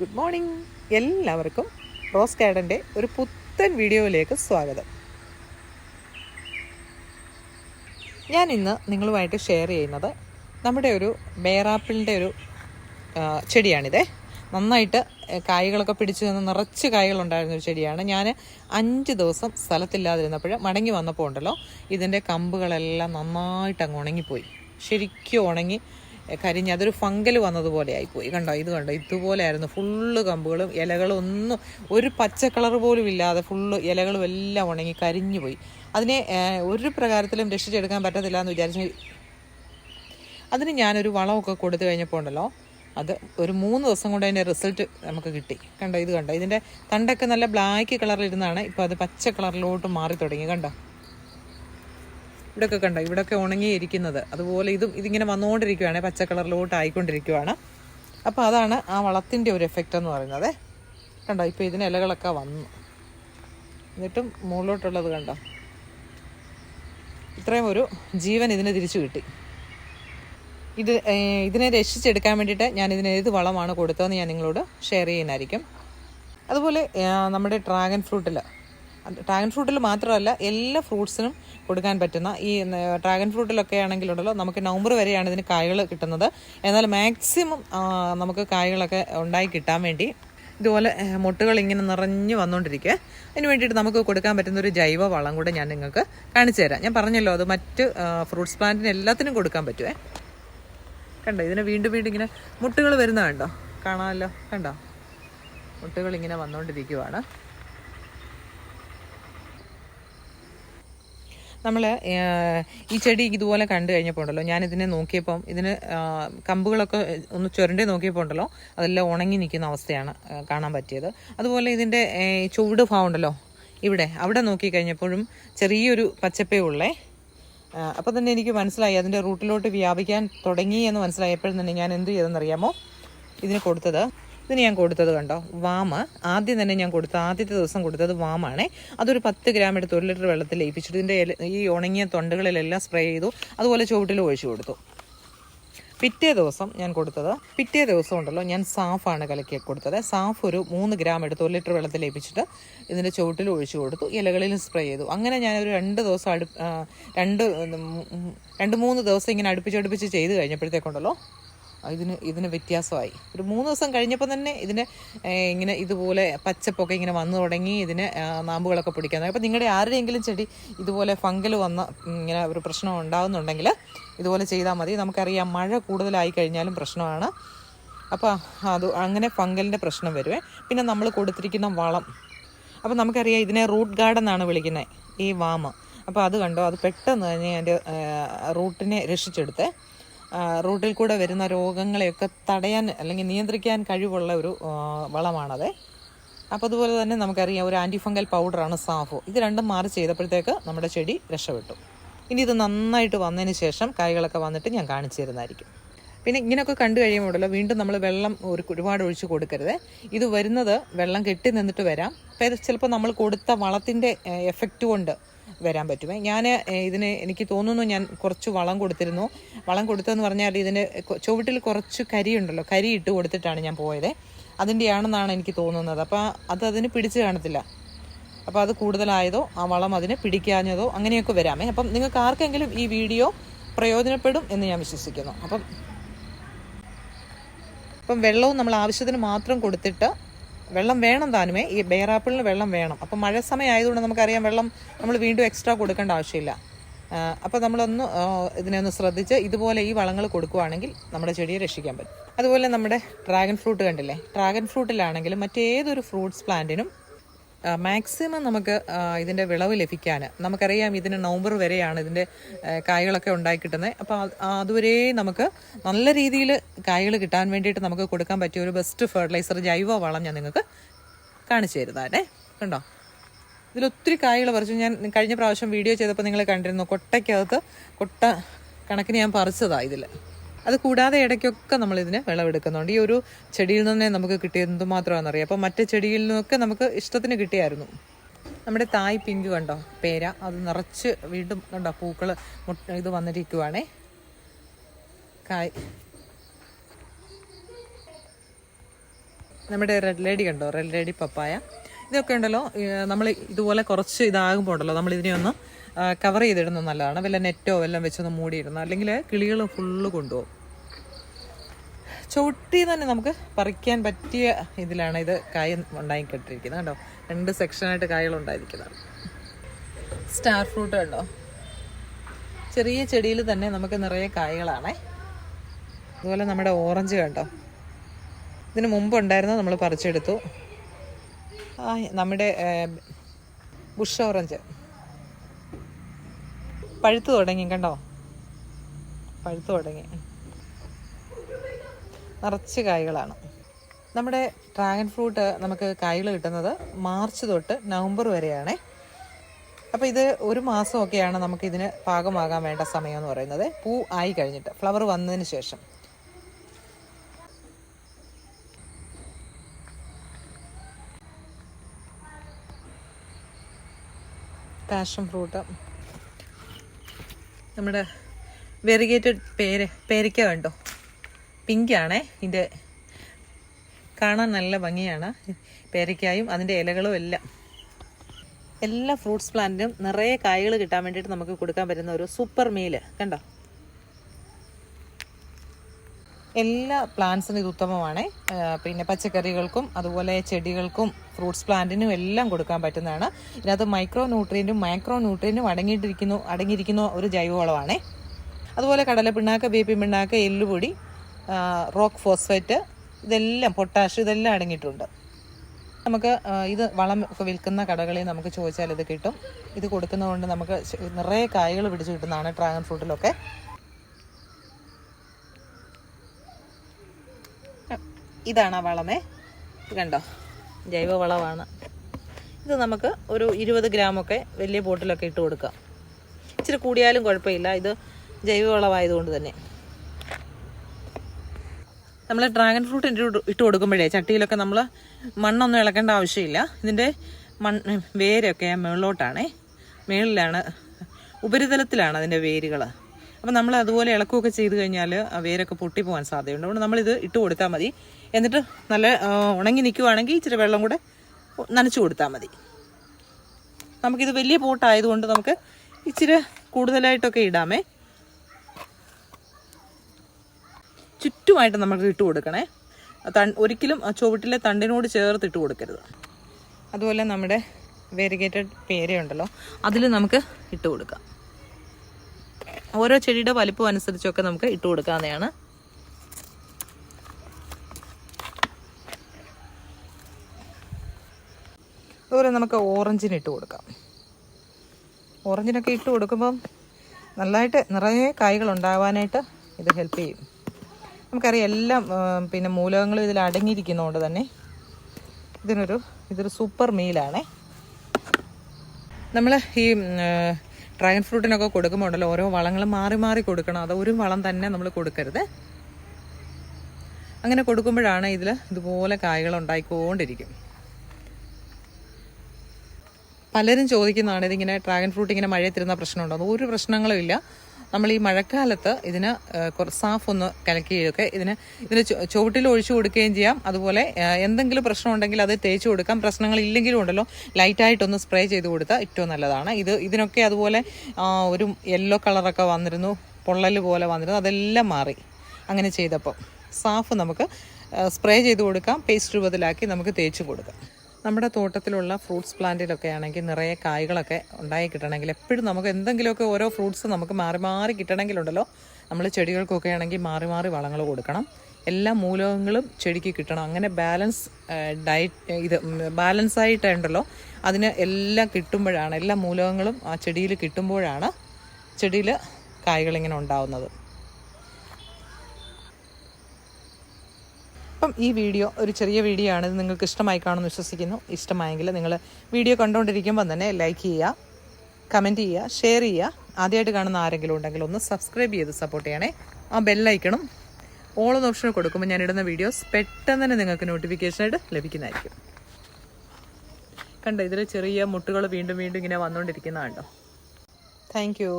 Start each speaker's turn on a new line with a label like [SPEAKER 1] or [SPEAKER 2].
[SPEAKER 1] Good morning. എല്ലാവർക്കും rose ഗാർഡന്റെ ഒരു പുത്തൻ വീഡിയോയിലേക്ക് സ്വാഗതം. ഞാൻ ഇന്ന് നിങ്ങളുമായിട്ട് ഷെയർ ചെയ്യുന്നത് നമ്മുടെ ഒരു ബേറാപ്പിളിന്റെ ഒരു ചെടിയാണിതേ. നന്നായിട്ട് കായ്കളൊക്കെ പിടിച്ചു നിന്ന് നിറച്ച് കായ്കളുണ്ടായിരുന്ന ഒരു ചെടിയാണ്. ഞാൻ അഞ്ച് ദിവസം സ്ഥലത്തില്ലാതിരുന്നപ്പോൾ മടങ്ങി വന്നപ്പോൾ ഉണ്ടല്ലോ ഇതിന്റെ കമ്പുകളെല്ലാം നന്നായിട്ട് അങ്ങ് ഉണങ്ങിപ്പോയി. ശരിക്കും ഉണങ്ങി കരിഞ്ഞ് അതൊരു ഫംഗൽ വന്നതുപോലെ ആയിപ്പോയി കണ്ടോ? ഇത് കണ്ടോ? ഇതുപോലെയായിരുന്നു. ഫുള്ള് കമ്പുകളും ഇലകളും ഒന്നും ഒരു പച്ച കളർ പോലും ഇല്ലാതെ ഫുള്ള് ഇലകളും എല്ലാം ഉണങ്ങി കരിഞ്ഞു പോയി. അതിനെ ഒരു പ്രകാരത്തിലും രക്ഷിച്ചെടുക്കാൻ പറ്റത്തില്ല എന്ന് വിചാരിച്ച് അതിന് ഞാനൊരു വളമൊക്കെ കൊടുത്തു കഴിഞ്ഞപ്പോൾ ഉണ്ടല്ലോ അത് ഒരു മൂന്ന് ദിവസം കൊണ്ട് അതിന്റെ റിസൾട്ട് നമുക്ക് കിട്ടി. കണ്ടോ? ഇത് കണ്ടോ? ഇതിന്റെ തണ്ടൊക്കെ നല്ല ബ്ലാക്ക് കളറിലിരുന്നാണ്. ഇപ്പോൾ അത് പച്ച കളറിലോട്ട് മാറി തുടങ്ങി. കണ്ടോ? ഇവിടെയൊക്കെ കണ്ടോ? ഇവിടെയൊക്കെ ഉണങ്ങിയിരിക്കുന്നത്. അതുപോലെ ഇതും ഇതിങ്ങനെ വന്നുകൊണ്ടിരിക്കുകയാണ് പച്ച കളറിലോട്ട് ആയിക്കൊണ്ടിരിക്കുകയാണ് അപ്പോൾ അതാണ് ആ വളത്തിന്റെ ഒരു എഫക്റ്റ് എന്ന് പറയുന്നത്. കണ്ടോ? ഇപ്പോൾ ഇതിന് ഇലകളൊക്കെ വന്നു. എന്നിട്ടും മുകളിലോട്ടുള്ളത് കണ്ടോ? ഇത്രയും ഒരു ജീവൻ ഇതിന് തിരിച്ചു കിട്ടി. ഇത് ഇതിനെ രക്ഷിച്ചെടുക്കാൻ വേണ്ടിയിട്ട് ഞാൻ ഇതിന് ഏത് വളമാണ് കൊടുത്തതെന്ന് ഞാൻ നിങ്ങളോട് ഷെയർ ചെയ്യുന്നതായിരിക്കും അതുപോലെ നമ്മുടെ ഡ്രാഗൺ ഫ്രൂട്ടിൽ ഡ്രാഗൺ ഫ്രൂട്ടിൽ മാത്രമല്ല എല്ലാ ഫ്രൂട്ട്സിനും കൊടുക്കാൻ പറ്റുന്ന ഈ ഡ്രാഗൺ ഫ്രൂട്ടിലൊക്കെ ആണെങ്കിലുണ്ടല്ലോ നമുക്ക് നവംബർ വരെയാണ് ഇതിന് കായകൾ കിട്ടുന്നത്. എന്നാൽ മാക്സിമം നമുക്ക് കായകളൊക്കെ ഉണ്ടായി കിട്ടാൻ വേണ്ടി ഇതുപോലെ മുട്ടുകൾ ഇങ്ങനെ നിറഞ്ഞു വന്നുകൊണ്ടിരിക്കുക അതിന് വേണ്ടിയിട്ട് നമുക്ക് കൊടുക്കാൻ പറ്റുന്ന ഒരു ജൈവ വളം കൂടെ ഞാൻ നിങ്ങൾക്ക് കാണിച്ചു തരാം. ഞാൻ പറഞ്ഞല്ലോ അത് മറ്റ് ഫ്രൂട്ട്സ് പ്ലാന്റിന് എല്ലാത്തിനും കൊടുക്കാൻ പറ്റുമേ കണ്ടോ ഇതിനെ വീണ്ടും വീണ്ടും ഇങ്ങനെ മുട്ടുകൾ വരുന്ന കണ്ടോ? കാണാമല്ലോ കണ്ടോ? മുട്ടുകൾ ഇങ്ങനെ വന്നുകൊണ്ടിരിക്കുവാണ് നമ്മൾ ഈ ചെടി ഇതുപോലെ കണ്ടു കഴിഞ്ഞപ്പോൾ ഉണ്ടല്ലോ ഞാൻ ഇതിനെ നോക്കിയപ്പം ഇതിന് കമ്പുകളൊക്കെ ഒന്ന് ചുരണ്ടി നോക്കിയപ്പോൾ ഉണ്ടല്ലോ അതെല്ലാം ഉണങ്ങി നിൽക്കുന്ന അവസ്ഥയാണ് കാണാൻ പറ്റിയത്. അതുപോലെ ഇതിന്റെ ചുവട് ഭാവം ഉണ്ടല്ലോ ഇവിടെ അവിടെ നോക്കി കഴിഞ്ഞപ്പോഴും ചെറിയൊരു പച്ചപ്പേ ഉള്ളേ. അപ്പോൾ തന്നെ എനിക്ക് മനസ്സിലായി അതിന്റെ റൂട്ടിലോട്ട് വ്യാപിക്കാൻ തുടങ്ങി എന്ന് മനസ്സിലായപ്പോഴും തന്നെ ഞാൻ എന്ത് ചെയ്തെന്നറിയാമോ? ഇതിന് കൊടുത്തത്. ഇതിന് ഞാൻ കൊടുത്തത് കണ്ടോ? വാമ. ആദ്യം തന്നെ ഞാൻ കൊടുത്ത ആദ്യത്തെ ദിവസം കൊടുത്തത് വാമാണേ. അതൊരു പത്ത് ഗ്രാം എടുത്ത് ഒരു ലിറ്റർ വെള്ളത്തിൽ ലയിപ്പിച്ചിട്ട് ഇതിന്റെ ഈ ഉണങ്ങിയ തൊണ്ടകളിലെല്ലാം സ്പ്രേ ചെയ്തു. അതുപോലെ ചുവട്ടിൽ ഒഴിച്ചു കൊടുത്തു. പിറ്റേ ദിവസം ഞാൻ കൊടുത്തത് പിറ്റേ ദിവസം ഉണ്ടല്ലോ ഞാൻ സാഫാണ് കലക്കി കൊടുത്തത്. സാഫ് ഒരു മൂന്ന് ഗ്രാം എടുത്ത് ഒരു ലിറ്റർ വെള്ളത്തിൽ ലയിപ്പിച്ചിട്ട് ഇതിന്റെ ചുവട്ടിൽ ഒഴിച്ചു കൊടുത്തു. ഇലകളിലും സ്പ്രേ ചെയ്തു. അങ്ങനെ ഞാനൊരു രണ്ട് ദിവസം അടു രണ്ട് രണ്ട് മൂന്ന് ദിവസം ഇങ്ങനെ അടുപ്പിച്ചടുപ്പിച്ച് ചെയ്ത് കഴിഞ്ഞപ്പോഴത്തേക്കുണ്ടല്ലോ ഇതിന് ഇതിന് വ്യത്യാസമായി. ഒരു മൂന്ന് ദിവസം കഴിഞ്ഞപ്പോൾ തന്നെ ഇതിന് ഇങ്ങനെ ഇതുപോലെ പച്ചപ്പൊക്കെ ഇങ്ങനെ വന്നു തുടങ്ങി ഇതിന് നാമ്പുകളൊക്കെ പിടിക്കാൻ അപ്പോൾ നിങ്ങളുടെ ആരുടെയെങ്കിലും ചെടി ഇതുപോലെ ഫംഗൽ വന്ന ഇങ്ങനെ ഒരു പ്രശ്നം ഉണ്ടാകുന്നുണ്ടെങ്കിൽ ഇതുപോലെ ചെയ്താൽ മതി. നമുക്കറിയാം മഴ കൂടുതലായി കഴിഞ്ഞാലും പ്രശ്നമാണ്. അപ്പോൾ അത് അങ്ങനെ ഫംഗലിന്റെ പ്രശ്നം വരുവേ. പിന്നെ നമ്മൾ കൊടുത്തിരിക്കുന്ന വളം. അപ്പോൾ നമുക്കറിയാം ഇതിനെ റൂട്ട് ഗാർഡൻ എന്നാണ് വിളിക്കുന്നത്. ഈ വാമ. അപ്പോൾ അത് കണ്ടോ? അത് പെട്ടെന്ന് തന്നെ അതിന്റെ റൂട്ടിനെ രക്ഷിച്ചെടുത്ത് റൂട്ടിൽ കൂടെ വരുന്ന രോഗങ്ങളെയൊക്കെ തടയാൻ അല്ലെങ്കിൽ നിയന്ത്രിക്കാൻ കഴിവുള്ള ഒരു വളമാണത്. അപ്പോൾ അതുപോലെ തന്നെ നമുക്കറിയാം ഒരു ആന്റി ഫംഗൽ പൗഡറാണ് സാഫോ. ഇത് രണ്ടും മാറി ചെയ്തപ്പോഴത്തേക്ക് നമ്മുടെ ചെടി രക്ഷപ്പെട്ടു. ഇനി ഇത് നന്നായിട്ട് വന്നതിന് ശേഷം കായ്കളൊക്കെ വന്നിട്ട് ഞാൻ കാണിച്ചു തരുന്നതായിരിക്കും. പിന്നെ ഇങ്ങനെയൊക്കെ കണ്ടു കഴിയുമ്പോഴല്ലോ വീണ്ടും നമ്മൾ വെള്ളം ഒരു ഒരുപാട് ഒഴിച്ച് കൊടുക്കരുത്. ഇത് വരുന്നത് വെള്ളം കെട്ടി നിന്നിട്ട് വരാം. ചിലപ്പോൾ നമ്മൾ കൊടുത്ത വളത്തിന്റെ എഫക്റ്റ് കൊണ്ട് വരാൻ പറ്റുമേ? ഞാൻ ഇതിന് എനിക്ക് തോന്നുന്നു ഞാൻ കുറച്ച് വളം കൊടുത്തിരുന്നു. വളം കൊടുത്തതെന്ന് പറഞ്ഞാൽ ഇതിന് ചുവട്ടിൽ കുറച്ച് കരി ഉണ്ടല്ലോ കരി ഇട്ട് കൊടുത്തിട്ടാണ് ഞാൻ പോയത്. അതിന്റെയാണെന്നാണ് എനിക്ക് തോന്നുന്നത്. അപ്പോൾ അത് അതിന് പിടിച്ച് കാണത്തില്ല. അപ്പോൾ അത് കൂടുതലായതോ ആ വളം അതിന് പിടിക്കാഞ്ഞതോ അങ്ങനെയൊക്കെ വരാമേ. അപ്പം നിങ്ങൾക്ക് ആർക്കെങ്കിലും ഈ വീഡിയോ പ്രയോജനപ്പെടും എന്ന് ഞാൻ വിശ്വസിക്കുന്നു. അപ്പം അപ്പം വെള്ളവും നമ്മൾ ആവശ്യത്തിന് മാത്രം കൊടുത്തിട്ട് വെള്ളം വേണം താനുമേ. ഈ ബെയറാപ്പിളിന് വെള്ളം വേണം. അപ്പം മഴ സമയമായതുകൊണ്ട് നമുക്കറിയാം വെള്ളം നമ്മൾ വീണ്ടും എക്സ്ട്രാ കൊടുക്കേണ്ട ആവശ്യമില്ല. അപ്പോൾ നമ്മളൊന്ന് ഇതിനെ ഒന്ന് ശ്രദ്ധിച്ച് ഇതുപോലെ ഈ വളങ്ങൾ കൊടുക്കുകയാണെങ്കിൽ നമ്മുടെ ചെടിയെ രക്ഷിക്കാൻ പറ്റും. അതുപോലെ നമ്മുടെ ഡ്രാഗൺ ഫ്രൂട്ട് കണ്ടില്ലേ? ഡ്രാഗൺ ഫ്രൂട്ടിലാണെങ്കിലും മറ്റേതൊരു ഫ്രൂട്ട്സ് പ്ലാന്റിനും മാക്സിമം നമുക്ക് ഇതിന്റെ വിളവ് ലഭിക്കാൻ നമുക്കറിയാം ഇതിന് നവംബർ വരെയാണ് ഇതിന്റെ കായകളൊക്കെ ഉണ്ടായി കിട്ടുന്നത് അപ്പോൾ അത് അതുവരെ നമുക്ക് നല്ല രീതിയിൽ കായ്കൾ കിട്ടാൻ വേണ്ടിയിട്ട് നമുക്ക് കൊടുക്കാൻ പറ്റിയ ഒരു ബെസ്റ്റ് ഫെർട്ടിലൈസർ ജൈവ വളം ഞാൻ നിങ്ങൾക്ക് കാണിച്ചു തരുന്നതേ കണ്ടോ? ഇതിൽ ഒത്തിരി കായ്കൾ പറിച്ചു. ഞാൻ കഴിഞ്ഞ പ്രാവശ്യം വീഡിയോ ചെയ്തപ്പോൾ നിങ്ങൾ കണ്ടിരുന്നു കൊട്ടയ്ക്കകത്ത് കൊട്ട കണക്കിന് ഞാൻ പറിച്ചതാണ് ഇതിൽ അത് കൂടാതെ ഇടയ്ക്കൊക്കെ നമ്മൾ ഇതിന് വിളവെടുക്കുന്നുണ്ട്. ഈ ഒരു ചെടിയിൽ നിന്നേ നമുക്ക് കിട്ടിയത് എന്തുമാത്രമാണെന്നറിയാം അപ്പോൾ മറ്റു ചെടിയിൽ നിന്നൊക്കെ നമുക്ക് ഇഷ്ടത്തിന് കിട്ടിയായിരുന്നു. നമ്മുടെ തായ് പിങ്ക് കണ്ടോ? പേര. അത് നിറച്ച് വീണ്ടും കണ്ടോ? പൂക്കൾ ഇത് വന്നിരിക്കുവാണേ. കായ്. നമ്മുടെ റെഡ് ലേഡി കണ്ടോ? Red lady papaya. ഇതൊക്കെ ഉണ്ടല്ലോ. നമ്മൾ ഇതുപോലെ കുറച്ച് ഇതാകുമ്പോൾ ഉണ്ടല്ലോ നമ്മൾ ഇതിനെ ഒന്ന് കവർ ചെയ്തിടുന്നത് നല്ലതാണ്. വല്ല നെറ്റോ എല്ലാം വെച്ചൊന്ന് മൂടിയിടുന്ന അല്ലെങ്കിൽ കിളികൾ ഫുള്ള് കൊണ്ടുപോകും. ചവിട്ടി തന്നെ നമുക്ക് പറിക്കാൻ പറ്റിയ ഇതിലാണ് ഇത് കായ ഉണ്ടായിക്കൊണ്ടിരിക്കുന്നത് കണ്ടോ? രണ്ട് സെക്ഷനായിട്ട് കായകൾ ഉണ്ടായിരിക്കുന്നതാണ്. സ്റ്റാർ ഫ്രൂട്ട് കണ്ടോ? ചെറിയ ചെടിയിൽ തന്നെ നമുക്ക് നിറയെ കായകളാണേ. അതുപോലെ നമ്മുടെ ഓറഞ്ച് കണ്ടോ? ഇതിന് മുമ്പ് ഉണ്ടായിരുന്നത് നമ്മൾ പറിച്ചെടുത്തു. നമ്മുടെ ബുഷ് ഓറഞ്ച് പഴുത്തു തുടങ്ങി കണ്ടോ? പഴുത്തു തുടങ്ങി. നിറച്ച് കായ്കളാണ്. നമ്മുടെ ഡ്രാഗൺ ഫ്രൂട്ട് നമുക്ക് കായ്കൾ കിട്ടുന്നത് മാർച്ച് തൊട്ട് നവംബർ വരെയാണേ. അപ്പോൾ ഇത് ഒരു മാസമൊക്കെയാണ് നമുക്ക് ഇതിന് പാകമാകാൻ വേണ്ട സമയം എന്ന് പറയുന്നത്. പൂ ആയി കഴിഞ്ഞിട്ട് ഫ്ലവർ വന്നതിന് ശേഷം. Passion fruit. നമ്മുടെ വെറിഗേറ്റഡ് പേര് പേരയ്ക്ക കണ്ടോ? പിങ്കാണേ. ഇതിന്റെ കാണാൻ നല്ല ഭംഗിയാണ്. പേരയ്ക്കായും അതിന്റെ ഇലകളും എല്ലാം. എല്ലാ ഫ്രൂട്ട്സ് പ്ലാന്റിനും നിറയെ കായകൾ കിട്ടാൻ വേണ്ടിയിട്ട് നമുക്ക് കൊടുക്കാൻ പറ്റുന്ന ഒരു സൂപ്പർ മീൽ. കണ്ടോ? എല്ലാ പ്ലാന്റ്സിനും ഇത് ഉത്തമമാണ്. പിന്നെ പച്ചക്കറികൾക്കും അതുപോലെ ചെടികൾക്കും ഫ്രൂട്ട്സ് പ്ലാന്റിനും എല്ലാം കൊടുക്കാൻ പറ്റുന്നതാണ്. ഇതിനകത്ത് മൈക്രോ ന്യൂട്രിയന്റും മൈക്രോ ന്യൂട്രിയന്റും അടങ്ങിയിട്ടിരിക്കുന്നു അടങ്ങിയിരിക്കുന്ന ഒരു ജൈവവളമാണ്. അതുപോലെ കടല പിണ്ണാക്ക ബേപ്പി പിണ്ണാക്ക എല്ലുപൊടി റോക്ക് ഫോസ്ഫേറ്റ് ഇതെല്ലാം പൊട്ടാഷ് ഇതെല്ലാം അടങ്ങിയിട്ടുണ്ട്. നമുക്ക് ഇത് വളം ഒക്കെ വിൽക്കുന്ന കടകളിൽ നമുക്ക് ചോദിച്ചാൽ ഇത് കിട്ടും. ഇത് കൊടുക്കുന്നതുകൊണ്ട് നമുക്ക് നിറയെ കായകൾ പിടിച്ചു കിട്ടുന്നതാണ് ഡ്രാഗൺ ഫ്രൂട്ടിലൊക്കെ ഇതാണ് ആ വളമേ. കണ്ടോ? ജൈവ വളമാണ് ഇത് നമുക്ക് ഒരു ഇരുപത് ഗ്രാമൊക്കെ വലിയ ബോട്ടിലൊക്കെ ഇട്ട് കൊടുക്കാം. ഇച്ചിരി കൂടിയാലും കുഴപ്പമില്ല. ഇത് ജൈവ വളമായതുകൊണ്ട് തന്നെ. നമ്മൾ ഡ്രാഗൺ ഫ്രൂട്ട് ഇട്ട് കൊടുക്കുമ്പോഴേ ചട്ടിയിലൊക്കെ നമ്മൾ മണ്ണൊന്നും ഇളക്കേണ്ട ആവശ്യമില്ല. ഇതിന്റെ മണ്ണ് വേരൊക്കെ മുകളിലോട്ടാണേ മുകളിലാണ് ഉപരിതലത്തിലാണ് അതിന്റെ വേരുകൾ അപ്പം നമ്മൾ അതുപോലെ ഇളക്കുകയൊക്കെ ചെയ്ത് കഴിഞ്ഞാൽ പൊട്ടി പൊട്ടിപ്പോകാൻ സാധ്യതയുണ്ട്. അതുകൊണ്ട് നമ്മളിത് ഇട്ട് കൊടുത്താൽ മതി. എന്നിട്ട് നല്ല ഉണങ്ങി നിൽക്കുവാണെങ്കിൽ ഇച്ചിരി വെള്ളം കൂടെ നനച്ചു കൊടുത്താൽ മതി. നമുക്കിത് വലിയ പോട്ടായതുകൊണ്ട് നമുക്ക് ഇച്ചിരി കൂടുതലായിട്ടൊക്കെ ഇടാമേ. ചുറ്റുമായിട്ട് നമുക്ക് ഇട്ട് കൊടുക്കണേ. ഒരിക്കലും ചുവട്ടിലെ തണ്ടിനോട് ചേർത്ത് ഇട്ട് കൊടുക്കരുത്. അതുപോലെ നമ്മുടെ വേരിഗേറ്റഡ് പേരയുണ്ടല്ലോ അതിൽ നമുക്ക് ഇട്ട് കൊടുക്കാം. ഓരോ ചെടിയുടെ വലിപ്പം അനുസരിച്ചൊക്കെ നമുക്ക് ഇട്ട് കൊടുക്കാവുന്നതാണ്. അതുപോലെ നമുക്ക് ഓറഞ്ചിന് ഇട്ട് കൊടുക്കാം. ഓറഞ്ചിനൊക്കെ ഇട്ട് കൊടുക്കുമ്പം നല്ലതായിട്ട് നിറയെ കായ്കൾ ഉണ്ടാവാനായിട്ട് ഇത് ഹെൽപ്പ് ചെയ്യും. നമുക്കറിയാം എല്ലാം പിന്നെ മൂലകങ്ങളും ഇതിൽ അടങ്ങിയിരിക്കുന്നതുകൊണ്ട് തന്നെ ഇതിനൊരു ഇതൊരു സൂപ്പർ മീലാണേ. നമ്മൾ ഈ ഡ്രാഗൺ ഫ്രൂട്ടിനൊക്കെ കൊടുക്കുമ്പോൾ ഉണ്ടല്ലോ ഓരോ വളങ്ങൾ മാറി മാറി കൊടുക്കണം. അത് ഒരു വളം തന്നെ നമ്മൾ കൊടുക്കരുത്. അങ്ങനെ കൊടുക്കുമ്പോഴാണ് ഇതിൽ ഇതുപോലെ കായ്കൾ ഉണ്ടായിക്കൊണ്ടിരിക്കും. പലരും ചോദിക്കുന്നതാണ് ഇതിങ്ങനെ ഡ്രാഗൺ ഫ്രൂട്ട് ഇങ്ങനെ മഴയത്തിരുന്ന പ്രശ്നമുണ്ടോ? ഒരു പ്രശ്നങ്ങളും ഇല്ല. നമ്മൾ ഈ മഴക്കാലത്ത് ഇതിന് സാഫ് ഒന്ന് കലക്കുകയൊക്കെ ഇതിന് ഇതിന് ചുവട്ടിൽ ഒഴിച്ചു കൊടുക്കുകയും ചെയ്യാം. അതുപോലെ എന്തെങ്കിലും പ്രശ്നം ഉണ്ടെങ്കിൽ അത് തേച്ച് കൊടുക്കാം. പ്രശ്നങ്ങൾ ഇല്ലെങ്കിലും ഉണ്ടല്ലോ ലൈറ്റായിട്ടൊന്ന് സ്പ്രേ ചെയ്ത് കൊടുത്താൽ ഏറ്റവും നല്ലതാണ്. ഇത് ഇതിനൊക്കെ അതുപോലെ ഒരു യെല്ലോ കളറൊക്കെ വന്നിരുന്നു പൊള്ളൽ പോലെ വന്നിരുന്നു അതെല്ലാം മാറി. അങ്ങനെ ചെയ്തപ്പോൾ സാഫ് നമുക്ക് സ്പ്രേ ചെയ്ത് കൊടുക്കാം പേസ്റ്റ് രൂപത്തിലാക്കി നമുക്ക് തേച്ച് കൊടുക്കാം. നമ്മുടെ തോട്ടത്തിലുള്ള ഫ്രൂട്ട്സ് പ്ലാന്റിലൊക്കെ ആണെങ്കിൽ നിറയെ കായ്കളൊക്കെ ഉണ്ടായി കിട്ടണമെങ്കിൽ എപ്പോഴും നമുക്ക് എന്തെങ്കിലുമൊക്കെ ഓരോ ഫ്രൂട്ട്സ് നമുക്ക് മാറി മാറി കിട്ടണമെങ്കിലുണ്ടല്ലോ. നമ്മൾ ചെടികൾക്കൊക്കെ ആണെങ്കിൽ മാറി മാറി വളങ്ങൾ കൊടുക്കണം. എല്ലാ മൂലകങ്ങളും ചെടിക്ക് കിട്ടണം. അങ്ങനെ ബാലൻസ് ഡയറ്റ് ഇത് ബാലൻസ് ആയിട്ടുണ്ടല്ലോ. അതിന് എല്ലാം കിട്ടുമ്പോഴാണ് എല്ലാ മൂലകങ്ങളും ആ ചെടിയിൽ കിട്ടുമ്പോഴാണ് ചെടിയിൽ കായ്കളിങ്ങനെ ഉണ്ടാവുന്നത്. അപ്പം ഈ വീഡിയോ ഒരു ചെറിയ വീഡിയോ ആണ്. നിങ്ങൾക്ക് ഇഷ്ടമായി കാണുമെന്ന് വിശ്വസിക്കുന്നു. ഇഷ്ടമായെങ്കിൽ നിങ്ങൾ വീഡിയോ കണ്ടുകൊണ്ടിരിക്കുമ്പോൾ തന്നെ ലൈക്ക് ചെയ്യുക കമന്റ് ചെയ്യുക ഷെയർ ചെയ്യുക. ആദ്യമായിട്ട് കാണുന്ന ആരെങ്കിലും ഉണ്ടെങ്കിൽ ഒന്ന് സബ്സ്ക്രൈബ് ചെയ്ത് സപ്പോർട്ട് ചെയ്യണേ. ആ ബെല്ലൈക്കണം ഓൾ ഓപ്ഷൻ കൊടുക്കുമ്പോൾ ഞാൻ ഇടുന്ന വീഡിയോസ് പെട്ടെന്ന് തന്നെ നിങ്ങൾക്ക് നോട്ടിഫിക്കേഷനായിട്ട് ലഭിക്കുന്നതായിരിക്കും. കണ്ടോ ഇതിൽ ചെറിയ മുട്ടുകൾ വീണ്ടും വീണ്ടും ഇങ്ങനെ വന്നുകൊണ്ടിരിക്കുന്നതുണ്ടോ താങ്ക് യു